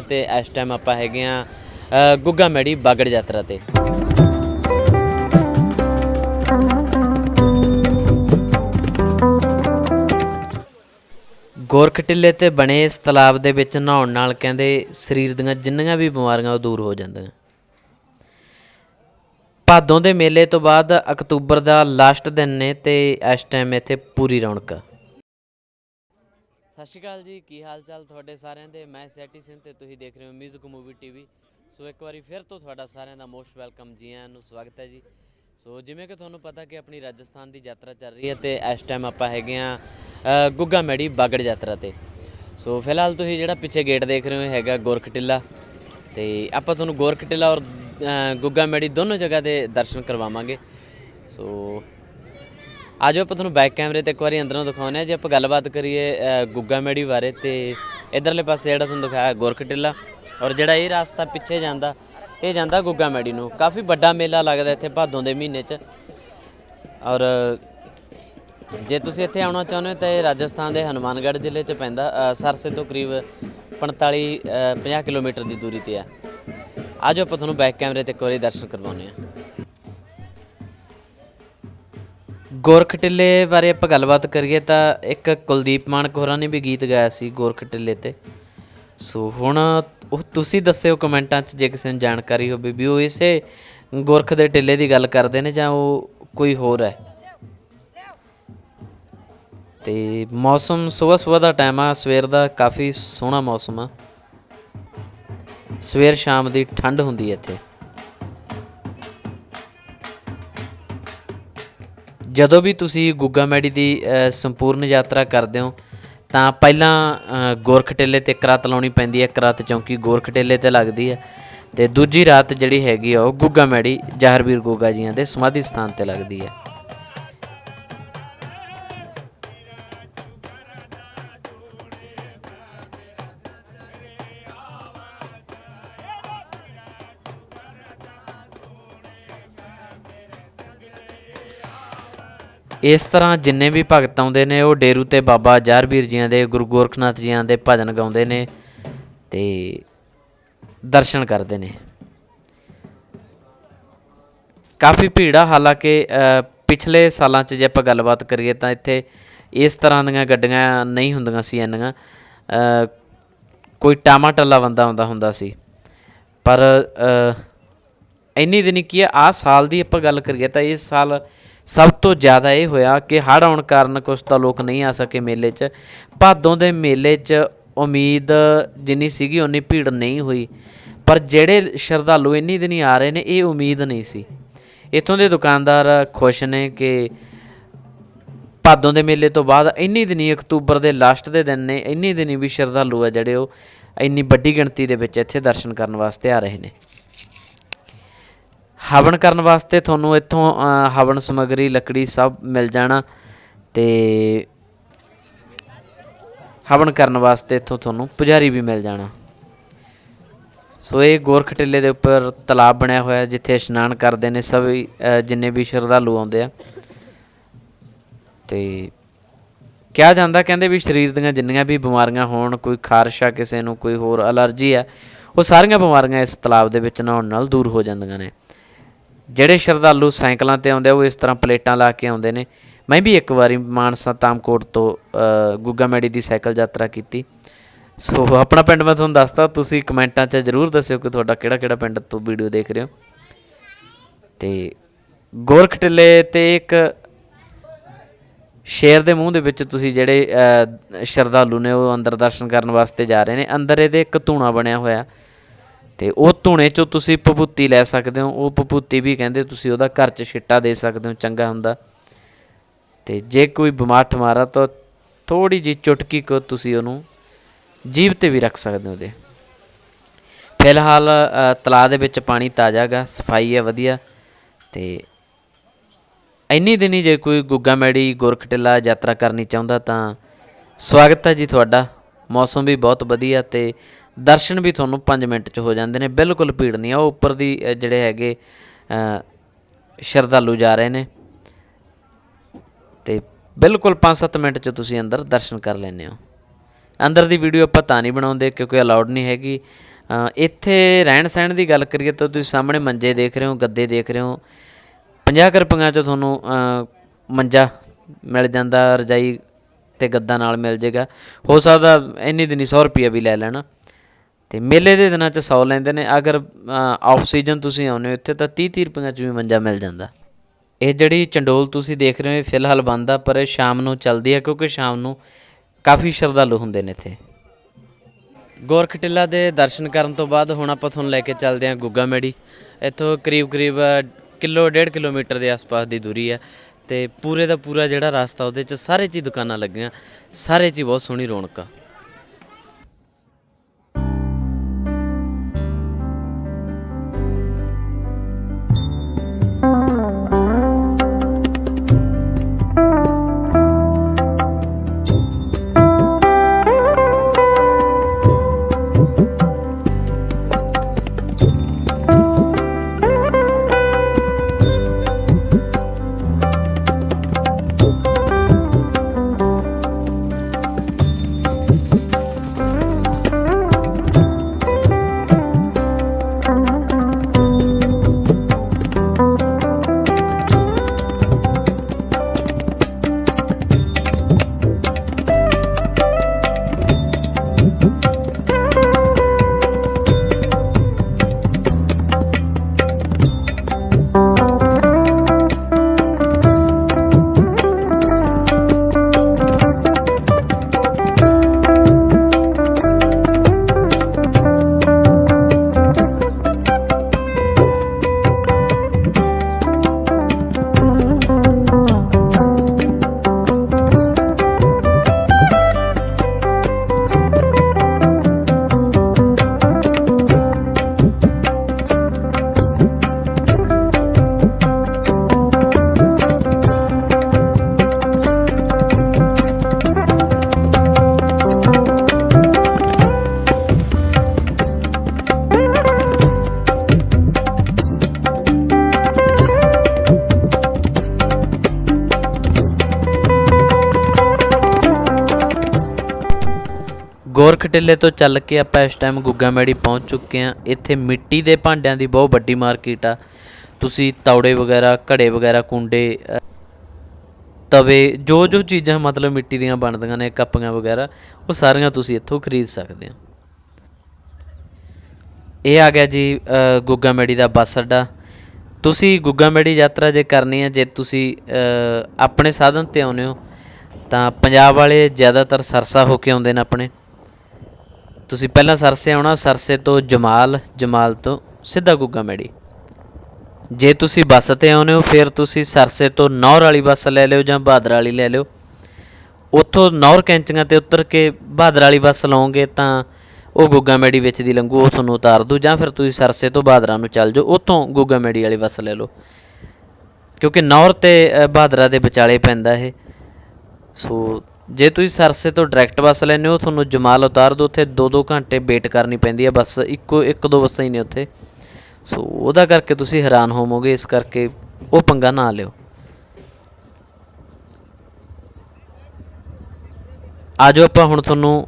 ਤੇ ਇਸ ਟਾਈਮ ਆਪਾਂ ਹੈਗੇ ਆ ਗੁੱਗਾ ਮੈੜੀ ਬਾਗੜ ਯਾਤਰਾ ਤੇ। ਗੋਰਖ ਟਿੱਲੇ ਤੇ ਬਣੇ ਇਸ ਤਲਾਬ ਦੇ ਵਿੱਚ ਨਹਾਉਣ ਨਾਲ ਕਹਿੰਦੇ ਸਰੀਰ ਦੀਆਂ ਜਿੰਨੀਆਂ ਵੀ ਬਿਮਾਰੀਆਂ ਉਹ ਦੂਰ ਹੋ ਜਾਂਦੀਆਂ। ਭਾਦੋਂ ਦੇ ਮੇਲੇ ਤੋਂ ਬਾਅਦ ਅਕਤੂਬਰ ਦਾ ਲਾਸਟ ਦਿਨ ਨੇ ਤੇ ਇਸ ਟਾਈਮ ਇੱਥੇ ਪੂਰੀ ਰੌਣਕ। ਸਤਿ ਸ਼੍ਰੀ ਅਕਾਲ ਜੀ, ਕੀ ਹਾਲ ਚਾਲ ਤੁਹਾਡੇ ਸਾਰਿਆਂ ਦੇ? ਮੈਂ ਸੈਟੀ ਸਿੰਘ ਤੇ ਤੁਸੀਂ ਦੇਖ ਰਹੇ ਹੋ ਮਿਊਜ਼ਿਕ ਮੂਵੀ ਟੀਵੀ ਸੋ ਇੱਕ ਵਾਰੀ ਫਿਰ ਤੋਂ ਤੁਹਾਡਾ ਸਾਰਿਆਂ ਦਾ ਮੋਸਟ ਵੈਲਕਮ ਜੀ ਆਇਆਂ ਨੂੰ ਸਵਾਗਤ ਹੈ ਜੀ। ਸੋ ਜਿਵੇਂ ਕਿ ਤੁਹਾਨੂੰ ਪਤਾ ਕਿ ਆਪਣੀ ਰਾਜਸਥਾਨ ਦੀ ਯਾਤਰਾ ਚੱਲ ਰਹੀ ਹੈ ਤੇ ਇਸ ਟਾਈਮ ਆਪਾਂ ਹੈਗੇ ਆ ਗੁੱਗਾ ਮੈੜੀ ਬਾਗੜ ਯਾਤਰਾ ਤੇ। ਸੋ ਫਿਲਹਾਲ ਤੁਸੀਂ ਜਿਹੜਾ ਪਿੱਛੇ ਗੇਟ ਦੇਖ ਰਹੇ ਹੋ ਹੈਗਾ ਗੋਰਖ ਟਿੱਲਾ ਤੇ ਆਪਾਂ ਤੁਹਾਨੂੰ ਗੋਰਖ ਟਿੱਲਾ ਔਰ ਗੁੱਗਾ ਮੈੜੀ ਦੋਨੋਂ ਜਗ੍ਹਾ ਦੇ ਦਰਸ਼ਨ ਕਰਵਾਵਾਂਗੇ। ਸੋ ਆਜੋ ਆਪਾਂ ਤੁਹਾਨੂੰ ਬੈਕ ਕੈਮਰੇ ਤੇ ਇੱਕ ਵਾਰੀ ਅੰਦਰੋਂ ਦਿਖਾਉਂਦੇ ਆ ਜੇ ਆਪਾਂ ਗੱਲਬਾਤ ਕਰੀਏ ਗੁੱਗਾ ਮੈੜੀ ਬਾਰੇ ਤੇ ਇਧਰਲੇ ਪਾਸੇ ਜਿਹੜਾ ਤੁਹਾਨੂੰ ਦਿਖਾਇਆ ਗੋਰਖ ਟਿੱਲਾ ਔਰ ਜਿਹੜਾ ਇਹ ਰਸਤਾ ਪਿੱਛੇ ਜਾਂਦਾ ਇਹ ਜਾਂਦਾ ਗੁੱਗਾ ਮੈੜੀ ਨੂੰ। ਕਾਫੀ ਵੱਡਾ ਮੇਲਾ ਲੱਗਦਾ ਇੱਥੇ ਭਾਦੋਂ ਦੇ ਮਹੀਨੇ 'ਚ। ਔਰ ਜੇ ਤੁਸੀਂ ਇੱਥੇ ਆਉਣਾ ਚਾਹੁੰਦੇ ਹੋ ਤਾਂ ਇਹ ਰਾਜਸਥਾਨ ਦੇ ਹਨੂਮਾਨਗੜ੍ਹ ਜ਼ਿਲ੍ਹੇ 'ਚ ਪੈਂਦਾ ਸਰਸੇ ਤੋਂ ਕਰੀਬ 45 ਅ, 50 ਕਿਲੋਮੀਟਰ ਦੀ ਦੂਰੀ ਤੇ ਆ। ਆਜੋ ਆਪਾਂ ਤੁਹਾਨੂੰ ਬੈਕ ਕੈਮਰੇ ਤੇ ਇੱਕ ਵਾਰੀ ਦਰਸ਼ਨ ਕਰਵਾਉਂਦੇ ਆ ਗੋਰਖ ਟਿੱਲੇ ਬਾਰੇ ਆਪਾਂ ਗੱਲਬਾਤ ਕਰੀਏ ਤਾਂ ਇੱਕ ਕੁਲਦੀਪ ਮਾਨਕ ਹੋਰਾਂ ਨੇ ਵੀ ਗੀਤ ਗਾਇਆ ਸੀ ਗੋਰਖ ਟਿੱਲੇ ਤੇ। ਸੋ ਹੁਣ ਉਹ ਤੁਸੀਂ ਦੱਸਿਓ ਕਮੈਂਟਾਂ 'ਚ ਜੇ ਕਿਸੇ ਨੂੰ ਜਾਣਕਾਰੀ ਹੋਵੇ ਵੀ ਉਹ ਇਸੇ ਗੋਰਖ ਦੇ ਟਿੱਲੇ ਦੀ ਗੱਲ ਕਰਦੇ ਨੇ ਜਾਂ ਉਹ ਕੋਈ ਹੋਰ ਹੈ। ਤੇ ਮੌਸਮ ਸਵੇਰ ਸਵੇਰ ਦਾ ਟਾਈਮ ਆ, ਸਵੇਰ ਦਾ ਕਾਫੀ ਸੋਹਣਾ ਮੌਸਮ ਆ। ਸਵੇਰ ਸ਼ਾਮ ਦੀ ਠੰਡ ਹੁੰਦੀ ਹੈ ਇੱਥੇ। ਜਦੋਂ ਵੀ ਤੁਸੀਂ ਗੁੱਗਾ ਮੈੜੀ ਦੀ ਸੰਪੂਰਨ ਯਾਤਰਾ ਕਰਦੇ ਹੋ ਤਾਂ ਪਹਿਲਾਂ ਅ, ਗੋਰਖ ਟੇਲੇ ਤੇ ਇੱਕ ਲਾਉਣੀ ਪੈਂਦੀ ਹੈ ਇੱਕ ਚੌਂਕੀ ਗੋਰਖ ਟੇਲੇ ਤੇ ਲੱਗਦੀ ਹੈ ਤੇ ਦੂਜੀ ਰਾਤ ਜਿਹੜੀ ਹੈਗੀ ਆ ਉਹ ਗੁੱਗਾ ਮੈੜੀ ਜਹਰਵੀਰ ਗੋਗਾ ਜੀਆਂ ਦੇ ਸਮਾਧੀ ਸਥਾਨ ਤੇ ਲੱਗਦੀ ਹੈ। ਇਸ ਤਰ੍ਹਾਂ ਜਿੰਨੇ ਵੀ ਭਗਤ ਆਉਂਦੇ ਨੇ, ਉਹ ਡੇਰੂ ਤੇ ਬਾਬਾ ਜਹਰਵੀਰ ਜੀਆਂ ਦੇ, ਗੁਰੂ ਗੋਰਖਨਾਥ ਜੀਆਂ ਦੇ ਭਜਨ ਗਾਉਂਦੇ ਨੇ ਤੇ ਦਰਸ਼ਨ ਕਰਦੇ ਨੇ। ਕਾਫੀ ਭੀੜ ਆ, ਹਾਲਾਂਕਿ ਪਿਛਲੇ ਸਾਲਾਂ 'ਚ ਜੇ ਆਪਾਂ ਗੱਲਬਾਤ ਕਰੀਏ ਤਾਂ ਇੱਥੇ ਇਸ ਤਰ੍ਹਾਂ ਦੀਆਂ ਗੱਡੀਆਂ ਨਹੀਂ ਹੁੰਦੀਆਂ ਸੀ ਇੰਨੀਆਂ। ਕੋਈ ਟਾਮਾ ਟੱਲਾ ਬੰਦਾ ਆਉਂਦਾ ਹੁੰਦਾ ਸੀ। ਪਰ ਇੰਨੀ ਦਿਨੀ ਕੀ ਆ ਆ ਸਾਲ ਦੀ ਆਪਾਂ ਗੱਲ ਕਰੀਏ ਤਾਂ ਇਸ ਸਾਲ ਸਭ ਤੋਂ ਜ਼ਿਆਦਾ ਇਹ ਹੋਇਆ ਕਿ ਹੜ੍ਹ ਆਉਣ ਕਾਰਨ ਕੁਝ ਤਾਂ ਲੋਕ ਨਹੀਂ ਆ ਸਕੇ ਮੇਲੇ 'ਚ। ਭਾਦੋਂ ਦੇ ਮੇਲੇ 'ਚ ਉਮੀਦ ਜਿੰਨੀ ਸੀਗੀ ਉਨੀ ਭੀੜ ਨਹੀਂ ਹੋਈ। ਪਰ ਜਿਹੜੇ ਸ਼ਰਧਾਲੂ ਇੰਨੀ ਦਿਨੀ ਆ ਰਹੇ ਨੇ, ਇਹ ਉਮੀਦ ਨਹੀਂ ਸੀ। ਇੱਥੋਂ ਦੇ ਦੁਕਾਨਦਾਰ ਖੁਸ਼ ਨੇ ਕਿ ਭਾਦੋਂ ਦੇ ਮੇਲੇ ਤੋਂ ਬਾਅਦ ਇੰਨੀ ਦਿਨੀ ਅਕਤੂਬਰ ਦੇ ਲਾਸਟ ਦੇ ਦਿਨ ਨੇ, ਇੰਨੀ ਦਿਨੀ ਵੀ ਸ਼ਰਧਾਲੂ ਆ ਜਿਹੜੇ ਉਹ ਇੰਨੀ ਵੱਡੀ ਗਿਣਤੀ ਦੇ ਵਿੱਚ ਇੱਥੇ ਦਰਸ਼ਨ ਕਰਨ ਵਾਸਤੇ ਆ ਰਹੇ ਨੇ। ਹਵਨ ਕਰਨ ਵਾਸਤੇ ਤੁਹਾਨੂੰ ਇੱਥੋਂ ਹਵਨ ਸਮੱਗਰੀ, ਲੱਕੜੀ ਸਭ ਮਿਲ ਜਾਣਾ ਤੇ ਹਵਨ ਕਰਨ ਵਾਸਤੇ ਇੱਥੋਂ ਤੁਹਾਨੂੰ ਪੁਜਾਰੀ ਵੀ ਮਿਲ ਜਾਣਾ। ਸੋ ਇਹ ਗੋਰਖ ਟਿੱਲੇ ਦੇ ਉੱਪਰ ਤਲਾਬ ਬਣਿਆ ਹੋਇਆ ਜਿੱਥੇ ਇਸ਼ਨਾਨ ਕਰਦੇ ਨੇ ਸਭ ਜਿੰਨੇ ਵੀ ਸ਼ਰਧਾਲੂ ਆਉਂਦੇ ਆ। ਤੇ ਕਿਹਾ ਜਾਂਦਾ, ਕਹਿੰਦੇ ਵੀ ਸਰੀਰ ਦੀਆਂ ਜਿੰਨੀਆਂ ਵੀ ਬਿਮਾਰੀਆਂ ਹੋਣ, ਕੋਈ ਖਾਰਸ਼ ਆ ਕਿਸੇ ਨੂੰ, ਕੋਈ ਹੋਰ ਅਲਰਜੀ ਆ, ਉਹ ਸਾਰੀਆਂ ਬਿਮਾਰੀਆਂ ਇਸ ਤਲਾਬ ਦੇ ਵਿੱਚ ਨਹਾਉਣ ਨਾਲ ਦੂਰ ਹੋ ਜਾਂਦੀਆਂ ਨੇ। ਜਿਹੜੇ ਸ਼ਰਧਾਲੂ ਸਾਈਕਲਾਂ ਤੇ ਆਉਂਦੇ ਆ, ਉਹ ਇਸ ਤਰ੍ਹਾਂ ਪਲੇਟਾਂ ਲਾ ਕੇ ਆਉਂਦੇ ਨੇ। ਮੈਂ ਵੀ ਇੱਕ ਵਾਰੀ ਮਾਨਸਾ ਤਾਮਕੋਟ ਤੋਂ ਗੁੱਗਾ ਮੈੜੀ ਦੀ ਸਾਈਕਲ ਯਾਤਰਾ ਕੀਤੀ। ਸੋ ਆਪਣਾ ਪਿੰਡ ਮੈਂ ਤੁਹਾਨੂੰ ਦੱਸਤਾ, ਤੁਸੀਂ ਕਮੈਂਟਾਂ 'ਚ ਜ਼ਰੂਰ ਦੱਸਿਓ ਕਿ ਤੁਹਾਡਾ ਕਿਹੜਾ ਕਿਹੜਾ ਪਿੰਡ ਤੋਂ ਵੀਡੀਓ ਦੇਖ ਰਹੇ ਹੋ। ਤੇ ਗੋਰਖ ਟਿੱਲੇ ਤੇ ਇੱਕ ਸ਼ੇਰ ਦੇ ਮੂੰਹ ਦੇ ਵਿੱਚ ਤੁਸੀਂ ਜਿਹੜੇ ਸ਼ਰਧਾਲੂ ਨੇ ਉਹ ਅੰਦਰ ਦਰਸ਼ਨ ਕਰਨ ਵਾਸਤੇ ਜਾ ਰਹੇ ਨੇ। ਅੰਦਰ ਇਹਦੇ ਇੱਕ ਧੂਣਾ ਬਣਿਆ ਹੋਇਆ। ਤੇ ਉਹ ਧੂਣੇ ਚੋਂ ਤੁਸੀਂ ਪਪੂਤੀ ਲੈ ਸਕਦੇ ਹੋ ਉਹ ਪਪੂਤੀ ਵੀ ਕਹਿੰਦੇ ਤੁਸੀਂ ਉਹਦਾ ਘਰ 'ਚ ਛਿੱਟਾ ਦੇ ਸਕਦੇ ਹੋ ਚੰਗਾ ਹੁੰਦਾ। ਤੇ ਜੇ ਕੋਈ ਬਿਮਾਰ ਠਮਾਰਾ ਤਾਂ ਥੋੜੀ ਜੀ ਚੁਟਕੀ ਕੋ ਤੁਸੀਂ ਉਹਨੂੰ ਜੀਭ ਤੇ ਵੀ ਰੱਖ ਸਕਦੇ ਹੋ ਉਹਦੇ। ਫਿਲਹਾਲ ਅ, ਤਲਾਅ ਦੇ ਵਿੱਚ ਪਾਣੀ ਤਾਜ਼ਾ ਗਾ ਸਫ਼ਾਈ ਹੈ ਵਧੀਆ। ਤੇ ਇੰਨੀ ਦਿਨੀ ਜੇ ਕੋਈ ਗੁੱਗਾ ਮੈੜੀ ਗੁਰਖ ਯਾਤਰਾ ਕਰਨੀ ਚਾਹੁੰਦਾ ਤਾਂ ਸਵਾਗਤ ਹੈ ਜੀ ਤੁਹਾਡਾ। ਮੌਸਮ ਵੀ ਬਹੁਤ ਵਧੀਆ ਤੇ ਦਰਸ਼ਨ ਵੀ ਤੁਹਾਨੂੰ 5 ਮਿੰਟ 'ਚ ਹੋ ਜਾਂਦੇ ਨੇ, ਬਿਲਕੁਲ ਭੀੜ ਨਹੀਂ ਆ, ਉਹ ਉੱਪਰ ਦੀ ਜਿਹੜੇ ਹੈਗੇ ਸ਼ਰਧਾਲੂ ਜਾ ਰਹੇ ਨੇ। ਤੇ ਬਿਲਕੁਲ 5-7 ਮਿੰਟ 'ਚ ਤੁਸੀਂ ਅੰਦਰ ਦਰਸ਼ਨ ਕਰ ਲੈਂਦੇ ਹੋ। ਅੰਦਰ ਦੀ ਵੀਡੀਓ ਆਪਾਂ ਤਾਂ ਨਹੀਂ ਬਣਾਉਂਦੇ, ਕਿਉਂਕਿ ਅਲਾਉਡ ਨਹੀਂ ਹੈਗੀ। ਇੱਥੇ ਰਹਿਣ ਸਹਿਣ ਦੀ ਗੱਲ ਕਰੀਏ ਤਾਂ ਤੁਸੀਂ ਸਾਹਮਣੇ ਮੰਜੇ ਦੇਖ ਰਹੇ ਹੋ, ਗੱਦੇ ਦੇਖ ਰਹੇ ਹੋ। 50 ਕੁ ਰੁਪਈਆਂ 'ਚ ਤੁਹਾਨੂੰ ਮੰਜਾ ਮਿਲ ਜਾਂਦਾ, ਰਜਾਈ ਤੇ ਗੱਦਾ ਨਾਲ ਮਿਲ ਜੇਗਾ। ਹੋ ਸਕਦਾ ਇੰਨੀ ਦਿਨੀ 100 ਰੁਪਈਆ ਵੀ ਲੈ ਲੈਣਾ। ਤੇ ਮੇਲੇ ਦੇ ਦਿਨਾਂ 'ਚ 100 ਲੈਂਦੇ ਨੇ। ਅਗਰ ਆਫ ਸੀਜ਼ਨ ਤੁਸੀਂ ਆਉਂਦੇ ਹੋ ਇੱਥੇ ਤਾਂ 30 30 ਰੁਪਈਆਂ 'ਚ ਵੀ ਮੰਜਾ ਮਿਲ ਜਾਂਦਾ। ਇਹ ਜਿਹੜੀ ਚੰਡੋਲ ਤੁਸੀਂ ਦੇਖ ਰਹੇ ਹੋ, ਇਹ ਫਿਲਹਾਲ ਬੰਦ ਆ, ਪਰ ਇਹ ਸ਼ਾਮ ਨੂੰ ਚੱਲਦੀ ਹੈ ਕਿਉਂਕਿ ਸ਼ਾਮ ਨੂੰ ਕਾਫੀ ਸ਼ਰਧਾਲੂ ਹੁੰਦੇ ਨੇ ਇੱਥੇ। ਗੋਰਖ ਟਿੱਲਾ ਦੇ ਦਰਸ਼ਨ ਕਰਨ ਤੋਂ ਬਾਅਦ ਹੁਣ ਆਪਾਂ ਤੁਹਾਨੂੰ ਲੈ ਕੇ ਚੱਲਦੇ ਹਾਂ ਗੁੱਗਾ ਮੇੜੀ। ਇੱਥੋਂ ਕਰੀਬ ਕਰੀਬ ਕਿਲੋ, ਡੇਢ ਕਿਲੋਮੀਟਰ ਦੇ ਆਸ-ਪਾਸ ਦੀ ਦੂਰੀ ਹੈ ਤੇ ਪੂਰੇ ਦਾ ਪੂਰਾ ਜਿਹੜਾ ਰਸਤਾ ਉਹਦੇ 'ਚ ਸਾਰੇ 'ਚ ਦੁਕਾਨਾਂ ਲੱਗੀਆਂ। ਸਾਰੇ 'ਚ ਹੀ ਬਹੁਤ ਸੋਹਣੀ ਰੌਣਕ ਆ। ਗੋਰਖ ਟਿੱਲੇ ਤੋਂ ਚੱਲ ਕੇ ਆਪਾਂ ਇਸ ਟਾਈਮ ਗੁੱਗਾ ਮੈੜੀ ਪਹੁੰਚ ਚੁੱਕੇ ਹਾਂ। ਇੱਥੇ ਮਿੱਟੀ ਦੇ ਭਾਂਡਿਆਂ ਦੀ ਬਹੁਤ ਵੱਡੀ ਮਾਰਕੀਟ ਆ। ਤੁਸੀਂ ਤੌੜੇ ਵਗੈਰਾ, ਘੜੇ ਵਗੈਰਾ, ਕੁੰਡੇ ਤਵੇ ਜੋ ਜੋ ਚੀਜ਼ਾਂ ਮਤਲਬ ਮਿੱਟੀ ਦੀਆਂ ਬਣਦੀਆਂ ਨੇ, ਕੱਪੀਆਂ ਵਗੈਰਾ, ਉਹ ਸਾਰੀਆਂ ਤੁਸੀਂ ਇੱਥੋਂ ਖਰੀਦ ਸਕਦੇ ਹੋ। ਇਹ ਆ ਗਿਆ ਜੀ ਗੁੱਗਾ ਮੈੜੀ ਦਾ ਬੱਸ ਅੱਡਾ। ਤੁਸੀਂ ਗੁੱਗਾ ਮੈੜੀ ਯਾਤਰਾ ਜੇ ਕਰਨੀ ਹੈ, ਜੇ ਤੁਸੀਂ ਆਪਣੇ ਸਾਧਨ ਤੇ ਆਉਂਦੇ ਹੋ, ਤਾਂ ਪੰਜਾਬ ਵਾਲੇ ਜ਼ਿਆਦਾਤਰ ਸਰਸਾ ਹੋ ਕੇ ਆਉਂਦੇ ਨੇ ਆਪਣੇ। ਤੁਸੀਂ ਪਹਿਲਾਂ ਸਰਸੇ ਆਉਣਾ ਸਰਸੇ ਤੋਂ ਜਮਾਲ ਜਮਾਲ ਤੋਂ ਸਿੱਧਾ ਗੁੱਗਾ ਮੈੜੀ। ਜੇ ਤੁਸੀਂ ਬੱਸ ਤੇ ਆਉਂਦੇ ਹੋ ਫਿਰ ਤੁਸੀਂ ਸਰਸੇ ਤੋਂ ਨੌਰ ਵਾਲੀ ਬੱਸ ਲੈ ਲਿਓ ਜਾਂ ਬਹਾਦਰ ਵਾਲੀ ਲੈ ਲਿਓ। ਉੱਥੋਂ ਨੌਰ ਕੈਂਚੀਆਂ ਤੇ ਉਤਰ ਕੇ ਬਹਾਦਰ ਵਾਲੀ ਬੱਸ ਲਓਗੇ ਤਾਂ ਉਹ ਗੁੱਗਾ ਮੈੜੀ ਵਿੱਚ ਦੀ ਲੰਘੂ ਉਹ ਤੁਹਾਨੂੰ ਉਤਾਰ ਦੂ ਜਾਂ ਫਿਰ ਤੁਸੀਂ ਸਰਸੇ ਤੋਂ ਬਹਾਦਰਾ ਨੂੰ ਚੱਲ ਜਾਓ ਉੱਥੋਂ ਗੁੱਗਾ ਮੈੜੀ ਵਾਲੀ ਬੱਸ ਲੈ ਲਓ। ਕਿਉਂਕਿ ਨੌਰ ਤੇ ਅ, ਬਹਾਦਰਾ ਦੇ ਵਿਚਾਲੇ ਪੈਂਦਾ ਇਹ। ਸੋ ਜੇ ਤੁਸੀਂ ਸਰਸੇ ਤੋਂ ਡਾਇਰੈਕਟ ਬੱਸ ਲੈਂਦੇ ਹੋ, ਤੁਹਾਨੂੰ ਜਮਾਲ ਉਤਾਰ ਦੋ, ਉੱਥੇ 2-2 ਘੰਟੇ ਵੇਟ ਕਰਨੀ ਪੈਂਦੀ ਹੈ ਬੱਸ ਇੱਕੋ, ਇੱਕ ਦੋ ਬੱਸਾਂ ਹੀ ਨੇ ਉੱਥੇ। ਸੋ ਉਹਦਾ ਕਰਕੇ ਤੁਸੀਂ ਹੈਰਾਨ ਹੋਵੋਗੇ, ਇਸ ਕਰਕੇ ਉਹ ਪੰਗਾ ਨਾ ਲਿਓ। ਆਜੋ ਆਪਾਂ ਹੁਣ ਤੁਹਾਨੂੰ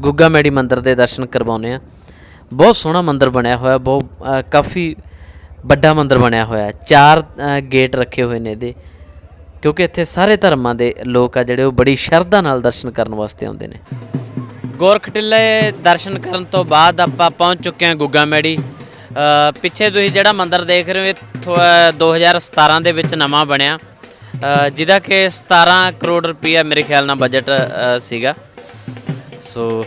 ਗੁੱਗਾ ਮੈੜੀ ਮੰਦਿਰ ਦੇ ਦਰਸ਼ਨ ਕਰਵਾਉਨੇ ਆ ਬਹੁਤ ਸੋਹਣਾ ਮੰਦਿਰ ਬਣਿਆ ਹੋਇਆ, ਬਹੁਤ ਕਾਫੀ ਵੱਡਾ ਮੰਦਿਰ ਬਣਿਆ ਹੋਇਆ। ਚਾਰ ਗੇਟ ਰੱਖੇ ਹੋਏ ਨੇ ਇਹਦੇ। ਕਿਉਂਕਿ ਇੱਥੇ ਸਾਰੇ ਧਰਮਾਂ ਦੇ ਲੋਕ ਆ ਜਿਹੜੇ ਉਹ ਬੜੀ ਸ਼ਰਧਾ ਨਾਲ ਦਰਸ਼ਨ ਕਰਨ ਵਾਸਤੇ ਆਉਂਦੇ ਨੇ। ਗੋਰਖ ਟਿੱਲੇ ਦਰਸ਼ਨ ਕਰਨ ਤੋਂ ਬਾਅਦ ਆਪਾਂ ਪਹੁੰਚ ਚੁੱਕੇ ਹਾਂ ਗੁੱਗਾ ਮੈੜੀ ਪਿੱਛੇ ਤੁਸੀਂ ਜਿਹੜਾ ਮੰਦਿਰ ਦੇਖ ਰਹੇ ਹੋ ਇਹ ਥੋ- ਅ, 2017 ਦੇ ਵਿੱਚ ਨਵਾਂ ਬਣਿਆ। ਜਿਹਦਾ ਕਿ 17 ਕਰੋੜ ਰੁਪਈਆ ਮੇਰੇ ਖਿਆਲ ਨਾਲ ਬਜਟ ਸੀਗਾ। ਸੋ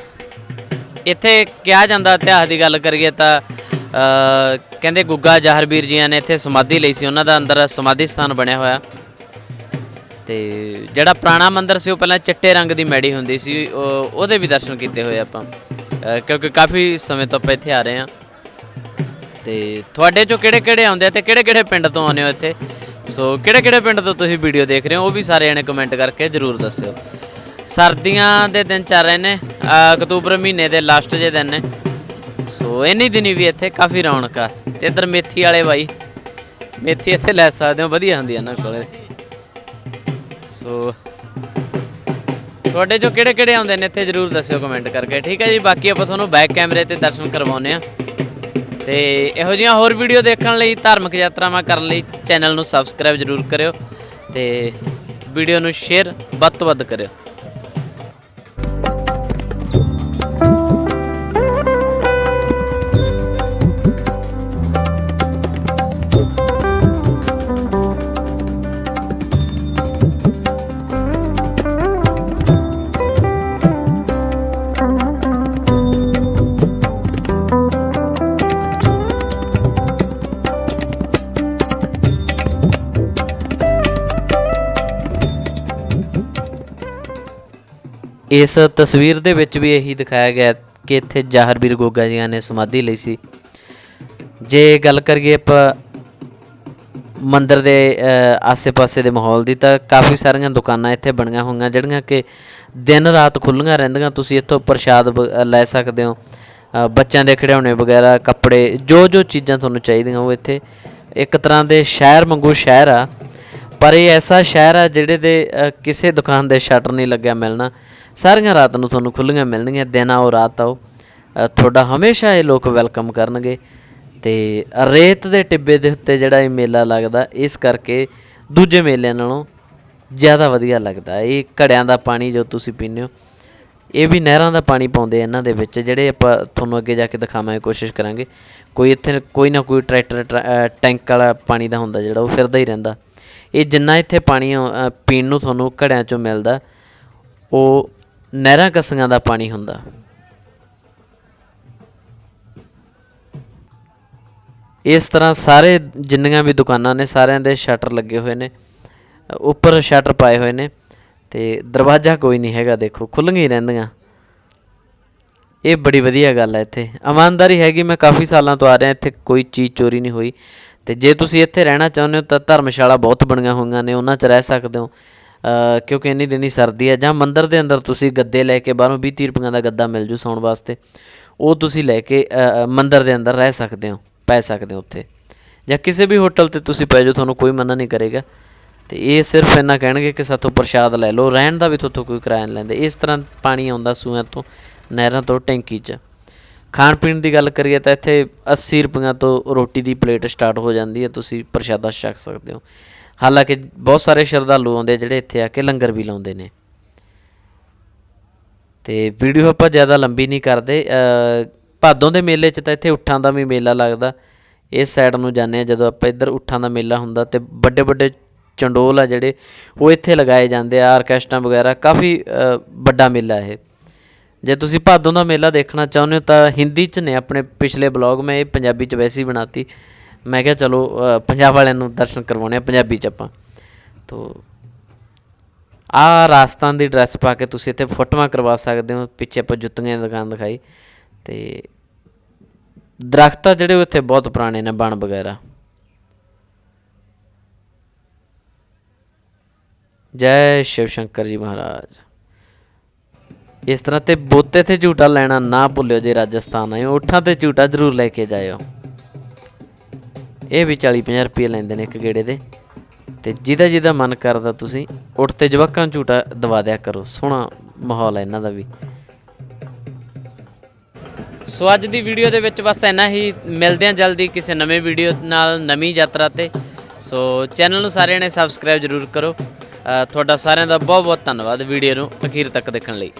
ਇੱਥੇ ਕਿਹਾ ਜਾਂਦਾ ਇਤਿਹਾਸ ਦੀ ਗੱਲ ਕਰੀਏ ਤਾਂ ਕਹਿੰਦੇ ਗੁੱਗਾ ਜਹਰਬੀਰ ਜੀਆਂ ਨੇ ਇੱਥੇ ਸਮਾਧੀ ਲਈ ਸੀ। ਉਹਨਾਂ ਦਾ ਅੰਦਰ ਸਮਾਧੀ ਸਥਾਨ ਬਣਿਆ ਹੋਇਆ। ਤੇ ਜਿਹੜਾ ਪੁਰਾਣਾ ਮੰਦਿਰ ਸੀ ਉਹ ਪਹਿਲਾਂ ਚਿੱਟੇ ਰੰਗ ਦੀ ਮੈੜੀ ਹੁੰਦੀ ਸੀ। ਉਹ- ਉਹਦੇ ਵੀ ਦਰਸ਼ਨ ਕੀਤੇ ਹੋਏ ਆਪਾਂ। ਅ, ਕਿਉਂਕਿ ਕਾਫੀ ਸਮੇਂ ਤੋਂ ਆਪਾਂ ਇੱਥੇ ਆ ਰਹੇ ਹਾਂ। ਤੇ ਤੁਹਾਡੇ ਚੋਂ ਕਿਹੜੇ ਕਿਹੜੇ ਆਉਂਦੇ ਆ ਤੇ ਕਿਹੜੇ ਕਿਹੜੇ ਪਿੰਡ ਤੋਂ ਆਉਂਦੇ ਹੋ ਇੱਥੇ? ਸੋ ਕਿਹੜੇ ਕਿਹੜੇ ਪਿੰਡ ਤੋਂ ਤੁਸੀਂ ਵੀਡੀਓ ਦੇਖ ਰਹੇ ਹੋ? ਉਹ ਵੀ ਸਾਰੇ ਜਣੇ ਕਮੈਂਟ ਕਰਕੇ ਜਰੂਰ ਦੱਸਿਓ। ਸਰਦੀਆਂ ਦੇ ਦਿਨ ਚੱਲ ਰਹੇ ਨੇ। ਅ, ਅਕਤੂਬਰ ਮਹੀਨੇ ਦੇ ਲਾਸਟ ਜੇ ਦਿਨ ਨੇ। ਸੋ ਇੰਨੀ ਦਿਨੀ ਵੀ ਇੱਥੇ ਕਾਫੀ ਰੌਣਕ ਆ। ਤੇ ਇੱਧਰ ਮੇਥੀ ਵਾਲੇ ਬਾਈ। ਮੇਥੀ ਇੱਥੇ ਲੈ ਸਕਦੇ ਹੋ ਵਧੀਆ ਹੁੰਦੀ ਆ ਇਹਨਾਂ ਕੋਲੇ। ਸੋ ਤੁਹਾਡੇ ਚੋਂ ਕਿਹੜੇ ਕਿਹੜੇ ਆਉਂਦੇ ਨੇ ਇੱਥੇ ਜਰੂਰ ਦੱਸਿਓ ਕਮੈਂਟ ਕਰਕੇ। ਠੀਕ ਹੈ ਜੀ, ਬਾਕੀ ਆਪਾਂ ਤੁਹਾਨੂੰ ਬੈਕ ਕੈਮਰੇ ਤੇ ਦਰਸ਼ਨ ਕਰਵਾਉਂਦੇ ਆ ਤੇ ਇਹੋ ਜਿਹੀਆਂ ਹੋਰ ਵੀਡੀਓ ਦੇਖਣ ਲਈ, ਧਾਰਮਿਕ ਯਾਤਰਾਵਾਂ ਕਰਨ ਲਈ ਚੈਨਲ ਨੂੰ ਸਬਸਕ੍ਰਾਈਬ ਜਰੂਰ ਕਰਿਓ ਤੇ ਵੀਡੀਓ ਨੂੰ ਸ਼ੇਅਰ ਵੱਧ ਤੋਂ ਵੱਧ ਕਰਿਓ। ਇਸ ਤਸਵੀਰ ਦੇ ਵਿੱਚ ਵੀ ਇਹੀ ਦਿਖਾਇਆ ਗਿਆ ਕਿ ਇੱਥੇ ਜਾਹਰਵੀਰ ਗੋਗਾ ਜੀਆਂ ਨੇ ਸਮਾਧੀ ਲਈ ਸੀ। ਜੇ ਗੱਲ ਕਰੀਏ ਆਪਾਂ ਮੰਦਰ ਦੇ ਅ, ਆਸੇ-ਪਾਸੇ ਦੇ ਮਾਹੌਲ ਦੀ ਤਾਂ ਕਾਫੀ ਸਾਰੀਆਂ ਦੁਕਾਨਾਂ ਇੱਥੇ ਬਣੀਆਂ ਹੋਈਆਂ ਜਿਹੜੀਆਂ ਕਿ ਦਿਨ ਰਾਤ ਖੁੱਲੀਆਂ ਰਹਿੰਦੀਆਂ। ਤੁਸੀਂ ਇੱਥੋਂ ਪ੍ਰਸ਼ਾਦ ਬ- ਲੈ ਸਕਦੇ ਹੋ। ਬੱਚਿਆਂ ਦੇ ਖਿਡੌਣੇ ਵਗੈਰਾ ਕੱਪੜੇ ਜੋ ਜੋ ਚੀਜ਼ਾਂ ਤੁਹਾਨੂੰ ਚਾਹੀਦੀਆਂ ਉਹ ਇੱਥੇ। ਇੱਕ ਤਰ੍ਹਾਂ ਦੇ ਸ਼ਹਿਰ ਵਾਂਗੂ ਸ਼ਹਿਰ ਆ ਪਰ ਇਹ ਐਸਾ ਸ਼ਹਿਰ ਆ ਜਿਹੜੇ ਦੇ ਕਿਸੇ ਦੁਕਾਨ ਦੇ ਸ਼ਟਰ ਨਹੀਂ ਲੱਗਿਆ ਮਿਲਣਾ। ਸਾਰੀਆਂ ਰਾਤ ਨੂੰ ਤੁਹਾਨੂੰ ਖੁੱਲੀਆਂ ਮਿਲਣਗੀਆਂ, ਦਿਨ ਆਓ, ਰਾਤ ਆਓ। ਤੁਹਾਡਾ ਹਮੇਸ਼ਾ ਇਹ ਲੋਕ ਵੈਲਕਮ ਕਰਨਗੇ। ਤੇ ਰੇਤ ਦੇ ਟਿੱਬੇ ਦੇ ਉੱਤੇ ਜਿਹੜਾ ਇਹ ਮੇਲਾ ਲੱਗਦਾ, ਇਸ ਕਰਕੇ ਦੂਜੇ ਮੇਲਿਆਂ ਨਾਲੋਂ ਜ਼ਿਆਦਾ ਵਧੀਆ ਲੱਗਦਾ। ਇਹ ਘੜਿਆਂ ਦਾ ਪਾਣੀ ਜੋ ਤੁਸੀਂ ਪੀਂਦੇ ਹੋ, ਇਹ ਵੀ ਨਹਿਰਾਂ ਦਾ ਪਾਣੀ ਪਾਉਂਦੇ ਇਹਨਾਂ ਦੇ ਵਿੱਚ, ਜਿਹੜੇ ਆਪਾਂ ਤੁਹਾਨੂੰ ਅੱਗੇ ਜਾ ਕੇ ਦਿਖਾਵਾਂਗੇ, ਕੋਸ਼ਿਸ਼ ਕਰਾਂਗੇ। ਕੋਈ ਇੱਥੇ ਕੋਈ ਨਾ ਕੋਈ ਟਰੈਕਟਰ, ਟਰ- ਟੈਂਕ ਵਾਲਾ ਪਾਣੀ ਦਾ ਹੁੰਦਾ ਜਿਹੜਾ, ਉਹ ਫਿਰਦਾ ਹੀ ਰਹਿੰਦਾ। ਇਹ ਜਿੰਨਾ ਇੱਥੇ ਪਾਣੀ ਪੀਣ ਨੂੰ ਤੁਹਾਨੂੰ ਘੜਿਆਂ ਚੋਂ ਮਿਲਦਾ, ਉਹ ਨਹਿਰਾਂ ਕਸੀਆਂ ਦਾ ਪਾਣੀ ਹੁੰਦਾ। ਇਸ ਤਰ੍ਹਾਂ ਸਾਰੇ ਜਿੰਨੀਆਂ ਵੀ ਦੁਕਾਨਾਂ ਨੇ, ਸਾਰਿਆਂ ਦੇ ਸ਼ਟਰ ਲੱਗੇ ਹੋਏ ਨੇ। ਉੱਪਰ ਸ਼ਟਰ ਪਾਏ ਹੋਏ ਨੇ ਤੇ ਦਰਵਾਜ਼ਾ ਕੋਈ ਨਹੀਂ ਹੈਗਾ, ਦੇਖੋ, ਖੁੱਲ੍ਹੀਆਂ ਹੀ ਰਹਿੰਦੀਆਂ। ਇਹ ਬੜੀ ਵਧੀਆ ਗੱਲ ਹੈ ਇੱਥੇ। ਇਮਾਨਦਾਰੀ ਹੈਗੀ, ਮੈਂ ਕਾਫੀ ਸਾਲਾਂ ਤੋਂ ਆ ਰਿਹਾ, ਇੱਥੇ ਕੋਈ ਚੀਜ਼ ਚੋਰੀ ਨਹੀਂ ਹੋਈ। ਤੇ ਜੇ ਤੁਸੀਂ ਇੱਥੇ ਰਹਿਣਾ ਚਾਹੁੰਦੇ ਹੋ, ਤਾਂ ਧਰਮਸ਼ਾਲਾ ਬਹੁਤ ਬਣੀਆਂ ਹੋਈਆਂ ਨੇ, ਉਹਨਾਂ 'ਚ ਰਹਿ ਸਕਦੇ ਹੋ। ਕਿਉਂਕਿ ਇੰਨੀ ਦਿਨੀ ਸਰਦੀ ਹੈ, ਜਾਂ ਮੰਦਰ ਦੇ ਅੰਦਰ ਤੁਸੀਂ ਗੱਦੇ ਲੈ ਕੇ ਬਾਹਰੋਂ 20 30 ਰੁਪਈਆਂ ਦਾ ਗੱਦਾ ਮਿਲ ਜੂ ਸੌਣ ਵਾਸਤੇ, ਉਹ ਤੁਸੀਂ ਲੈ ਕੇ ਮੰਦਰ ਦੇ ਅੰਦਰ ਰਹਿ ਸਕਦੇ ਹੋ, ਪੈ ਸਕਦੇ ਹੋ ਉੱਥੇ। ਜਾਂ ਕਿਸੇ ਵੀ ਹੋਟਲ ਤੇ ਤੁਸੀਂ ਪੈ ਜਾਓ, ਤੁਹਾਨੂੰ ਕੋਈ ਮਨਾ ਨਹੀਂ ਕਰੇਗਾ। ਤੇ ਇਹ ਸਿਰਫ ਇੰਨਾ ਕਹਿਣਗੇ ਕਿ ਸਾਥੋਂ ਪ੍ਰਸ਼ਾਦ ਲੈ ਲਓ, ਰਹਿਣ ਦਾ ਵੀ ਤੁਹਾਥੋਂ ਕੋਈ ਕਿਰਾਇਆ ਨਹੀਂ ਲੈਂਦੇ। ਇਸ ਤਰ੍ਹਾਂ ਪਾਣੀ ਆਉਂਦਾ ਸੂਆਂ ਤੋਂ, ਨਹਿਰਾਂ ਤੋਂ, ਟੈਂਕੀ 'ਚ। ਖਾਣ ਪੀਣ ਦੀ ਗੱਲ ਕਰੀਏ ਤਾਂ ਇੱਥੇ 80 ਰੁਪਈਆਂ ਤੋਂ ਰੋਟੀ ਦੀ ਪਲੇਟ ਸਟਾਰਟ ਹੋ ਜਾਂਦੀ ਹੈ, ਤੁਸੀਂ ਪ੍ਰਸ਼ਾਦਾ ਛਕ ਸਕਦੇ ਹੋ। ਹਾਲਾਂਕਿ ਬਹੁਤ ਸਾਰੇ ਸ਼ਰਧਾਲੂ ਆਉਂਦੇ ਆ ਜਿਹੜੇ ਇੱਥੇ ਆ ਕੇ ਲੰਗਰ ਵੀ ਲਾਉਂਦੇ ਨੇ। ਤੇ ਵੀਡੀਓ ਆਪਾਂ ਜ਼ਿਆਦਾ ਲੰਬੀ ਨਹੀਂ ਕਰਦੇ। ਭਾਦੋਂ ਦੇ ਮੇਲੇ 'ਚ ਤਾਂ ਇੱਥੇ ਉੱਠਾਂ ਦਾ ਵੀ ਮੇਲਾ ਲੱਗਦਾ। ਇਸ ਸਾਈਡ ਨੂੰ ਜਾਂਦੇ ਆ, ਜਦੋਂ ਆਪਾਂ ਇੱਧਰ ਉੱਠਾਂ ਦਾ ਮੇਲਾ ਹੁੰਦਾ ਤੇ ਵੱਡੇ ਵੱਡੇ ਚੰਡੋਲ ਆ ਜਿਹੜੇ, ਉਹ ਇੱਥੇ ਲਗਾਏ ਜਾਂਦੇ ਆ ਆਰਕੈਸਟਰਾ ਵਗੈਰਾ। ਕਾਫੀ ਵੱਡਾ ਮੇਲਾ ਇਹ। ਜੇ ਤੁਸੀਂ ਭਾਦੋਂ ਦਾ ਮੇਲਾ ਦੇਖਣਾ ਚਾਹੁੰਦੇ ਹੋ ਤਾਂ ਹਿੰਦੀ 'ਚ ਨੇ ਆਪਣੇ ਪਿਛਲੇ ਬਲੌਗ ਮੈਂ ਇਹ ਪੰਜਾਬੀ 'ਚ ਵੈਸੇ ਹੀ ਬਣਾਤੀ। ਮੈਂ ਕਿਹਾ ਚਲੋ ਪੰਜਾਬ ਵਾਲਿਆਂ ਨੂੰ ਦਰਸ਼ਨ ਕਰਵਾਉਣੇ ਆ, ਪੰਜਾਬੀ 'ਚ ਆਪਾਂ। ਤੋ, ਆ ਰਾਜਸਥਾਨ ਦੀ ਡਰੈਸ ਪਾ ਕੇ ਤੁਸੀਂ ਇੱਥੇ ਫੋਟੋਆਂ ਕਰਵਾ ਸਕਦੇ ਹੋ, ਪਿੱਛੇ ਆਪਾਂ ਜੁੱਤੀਆਂ ਦੀ ਦੁਕਾਨ ਦਿਖਾਈ। ਤੇ ਦਰਖਤ ਆ ਜਿਹੜੇ ਉਹ ਇੱਥੇ ਬਹੁਤ ਪੁਰਾਣੇ ਨੇ, ਬਣ ਵਗੈਰਾ। ਜੈ ਸ਼ਿਵ ਸ਼ੰਕਰ ਜੀ ਮਹਾਰਾਜ। ਇਸ ਤਰ੍ਹਾਂ ਤੇ ਬੋਤੇ ਤੇ ਝੂਟਾ ਲੈਣਾ ਨਾ ਭੁੱਲਿਓ ਜੇ ਰਾਜਸਥਾਨ ਆਏ ਹੋ। ਊਠਾਂ ਤੇ ਝੂਟਾ ਜ਼ਰੂਰ ਲੈ ਕੇ ਜਾਇਓ। ਇਹ ਵੀ 40 50 ਰੁਪਏ ਲੈਂਦੇ ਨੇ ਇੱਕ ਗੇੜੇ ਦੇ। ਤੇ ਜਿਹਦਾ ਜਿਹਦਾ ਮਨ ਕਰਦਾ ਤੁਸੀਂ ਉੱਠ ਤੇ ਜਵਾਕਾਂ ਝੂਟਾ ਦਵਾ ਦਿਆ ਕਰੋ। ਸੋਹਣਾ ਮਾਹੌਲ ਹੈ ਇਹਨਾਂ ਦਾ ਵੀ। ਸੋ ਅੱਜ ਦੀ ਵੀਡੀਓ ਦੇ ਵਿੱਚ ਬਸ ਇੰਨਾ ਹੀ। ਮਿਲਦੇ ਹਾਂ ਜਲਦੀ ਕਿਸੇ ਨਵੇਂ ਵੀਡੀਓ ਨਾਲ ਨਵੀਂ ਯਾਤਰਾ ਤੇ। ਸੋ ਚੈਨਲ ਨੂੰ ਸਾਰਿਆਂ ਨੇ ਸਬਸਕ੍ਰਾਈਬ ਜਰੂਰ ਕਰੋ। ਤੁਹਾਡਾ ਸਾਰਿਆਂ ਦਾ ਬਹੁਤ ਬਹੁਤ ਧੰਨਵਾਦ ਵੀਡੀਓ ਨੂੰ ਅਖੀਰ ਤੱਕ ਦੇਖਣ ਲਈ।